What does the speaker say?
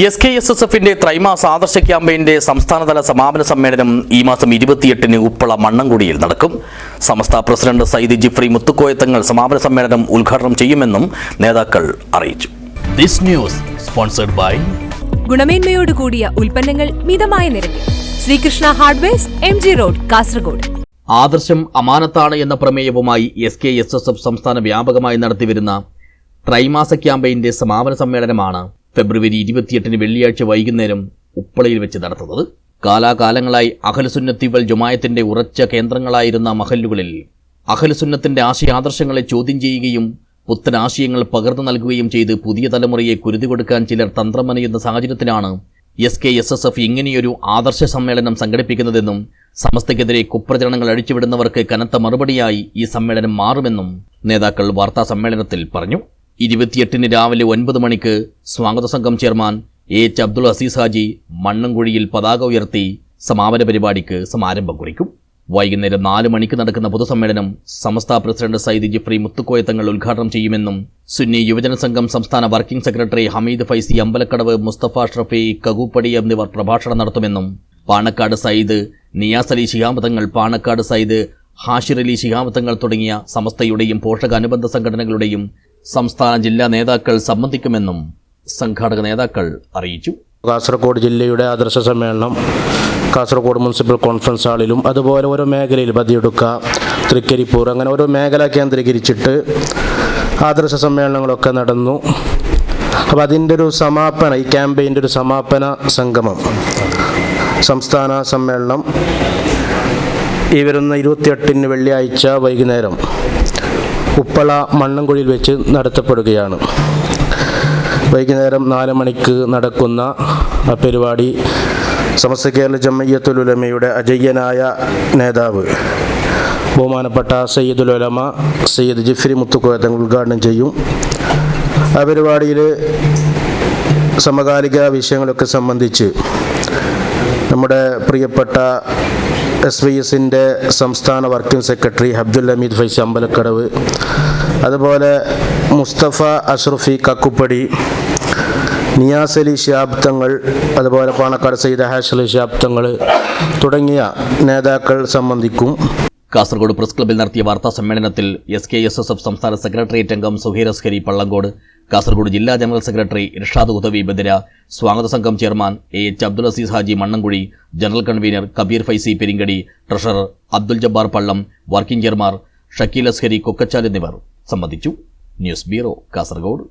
S K S S എഫിന്റെ ത്രൈമാസ ആദർശ ക്യാമ്പയിന്റെ സംസ്ഥാനതല സമാപന സമ്മേളനം ഈ മാസം ഇരുപത്തിയെട്ടിന് ഉപ്പള മണ്ണങ്കുടിയിൽ നടക്കും. സമസ്ത പ്രസിഡന്റ് സയ്യിദ് ജിഫ്രി മുത്തുക്കോയത്തങ്ങൾ സമാപന സമ്മേളനം ഉദ്ഘാടനം ചെയ്യുമെന്നും നേതാക്കൾ അറിയിച്ചു. ദിസ് ന്യൂസ് സ്പോൺസർഡ് ബൈ ഗുണമേന്മയോട് കൂടിയ ഉൽപ്പന്നങ്ങൾ മിതമായ നിരക്കിൽ. Sreekrishna hardwares M G road Kasaragod. ആദർശം അമാനത്താണ് എന്ന പ്രമേയവുമായി S K S S F സംസ്ഥാന വ്യാപകമായി നടത്തിവരുന്ന ത്രൈമാസ ക്യാമ്പയിന്റെ സമാപന സമ്മേളനമാണ് ഫെബ്രുവരി ഇരുപത്തിയെട്ടിന് വെള്ളിയാഴ്ച വൈകുന്നേരം ഉപ്പളയിൽ വെച്ച് നടത്തുന്നത്. കാലാകാലങ്ങളായി അഖലസുന്നത്തിവൽ ജുമായത്തിന്റെ ഉറച്ച കേന്ദ്രങ്ങളായിരുന്ന മഹല്ലുകളിൽ അഖലസുന്നത്തിന്റെ ആശയാദർശങ്ങളെ ചോദ്യം ചെയ്യുകയും പുത്തൻ ആശയങ്ങൾ പകർന്നു നൽകുകയും ചെയ്ത് പുതിയ തലമുറയെ കുരുതി കൊടുക്കാൻ ചിലർ തന്ത്രമനയുന്ന സാഹചര്യത്തിലാണ് S K S S F ഇങ്ങനെയൊരു ആദർശ സമ്മേളനം സംഘടിപ്പിക്കുന്നതെന്നും സമസ്തയ്ക്കെതിരെ കുപ്രചരണങ്ങൾ അഴിച്ചുവിടുന്നവർക്ക് കനത്ത മറുപടിയായി ഈ സമ്മേളനം മാറുമെന്നും നേതാക്കൾ വാർത്താ സമ്മേളനത്തിൽ പറഞ്ഞു. ഇരുപത്തിയെട്ടിന് രാവിലെ ഒൻപത് മണിക്ക് സ്വാഗത സംഘം ചെയർമാൻ എച്ച് അബ്ദുൾ അസീസ് ഹാജി മണ്ണൻകുഴിയിൽ പതാക ഉയർത്തി സമാപന പരിപാടിക്ക് സമാരംഭം കുറിക്കും. വൈകുന്നേരം നാല് മണിക്ക് നടക്കുന്ന പൊതുസമ്മേളനം സമസ്ത പ്രസിഡന്റ് സയ്യിദ് ജിഫ്രി മുത്തുക്കോയത്തങ്ങൾ ഉദ്ഘാടനം ചെയ്യുമെന്നും സുന്നി യുവജന സംഘം സംസ്ഥാന വർക്കിംഗ് സെക്രട്ടറി ഹമീദ് ഫൈസി അമ്പലക്കടവ് മുസ്തഫ ഷ്റഫി കകൂപ്പടി എന്നിവർ പ്രഭാഷണം നടത്തുമെന്നും പാണക്കാട് സയ്യിദ് നിയാസ് അലി ശിഹാമതങ്ങൾ പാണക്കാട് സയ്യിദ് ഹാഷിർ അലി ശിഹാബത്തങ്ങൾ തുടങ്ങിയ സമസ്തയുടെയും പോഷകാനുബന്ധ സംഘടനകളുടെയും സംസ്ഥാന ജില്ലാ നേതാക്കൾ സംബന്ധിക്കുമെന്നും സംഘാടക നേതാക്കൾ അറിയിച്ചു. കാസർഗോഡ് ജില്ലയുടെ ആദർശ സമ്മേളനം കാസർഗോഡ് മുനിസിപ്പൽ കോൺഫറൻസ് ഹാളിലും അതുപോലെ ഓരോ മേഖലയിൽ ബദിയെടുക്ക തൃക്കരിപ്പൂർ അങ്ങനെ ഓരോ മേഖല കേന്ദ്രീകരിച്ചിട്ട് ആദർശ സമ്മേളനങ്ങളൊക്കെ നടന്നു. അപ്പോൾ അതിന്റെ ഒരു സമാപന ഈ ക്യാമ്പയിന്റെ ഒരു സമാപന സംഗമം സംസ്ഥാന സമ്മേളനം. ഈ വരുന്ന ഇരുപത്തിയെട്ടിന് വെള്ളിയാഴ്ച വൈകുന്നേരം ഉപ്പള മണ്ണൻകുഴിയിൽ വെച്ച് നടത്തപ്പെടുകയാണ്. വൈകുന്നേരം നാല് മണിക്ക് നടക്കുന്ന പരിപാടി സമസ്ത കേരള ജമ്മയ്യത്തുലുലമയുടെ അജയ്യനായ നേതാവ് ബഹുമാനപ്പെട്ട സയ്യിദുൽ ഉലമ സയ്യിദ് ജിഫ്രി മുത്തുക്കോയത്തങ്ങൾ ഉദ്ഘാടനം ചെയ്യും. ആ പരിപാടിയിൽ സമകാലിക വിഷയങ്ങളൊക്കെ സംബന്ധിച്ച് നമ്മുടെ പ്രിയപ്പെട്ട എസ് വി എസിന്റെ സംസ്ഥാന വർക്കിംഗ് സെക്രട്ടറി അബ്ദുൽ ഹമീദ് ഫൈസി അമ്പലക്കടവ് അതുപോലെ മുസ്തഫ അഷ്റഫി കക്കുപ്പടി നിയാസ് അലി ശാബ്ദങ്ങൾ അതുപോലെ പാണക്കാട് സയ്യിദ് ഹാഷ് അലി ശാബ്ദങ്ങൾ തുടങ്ങിയ നേതാക്കൾ സംബന്ധിക്കും. കാസർഗോഡ് പ്രസ് ക്ലബ്ബിൽ നടത്തിയ വാർത്താ സമ്മേളനത്തിൽ S K S S F സംസ്ഥാന സെക്രട്ടേറിയറ്റ് അംഗം സുഹീർ അസ്കരി പള്ളങ്കോട് കാസർഗോഡ് ജില്ലാ ജനറൽ സെക്രട്ടറി ഇർഷാദ് ഉദവി ബദിര സ്വാഗത സംഘം chairman A H Abdul Azeez Haji Mannamkuzhi general convener Kabeer Faizy Peringadi treasurer Abdul Jabbar Pallam working chairman Shakeel Azhari Kokkachal എന്നിവർ സംബന്ധിച്ചു. News bureau Kasaragod.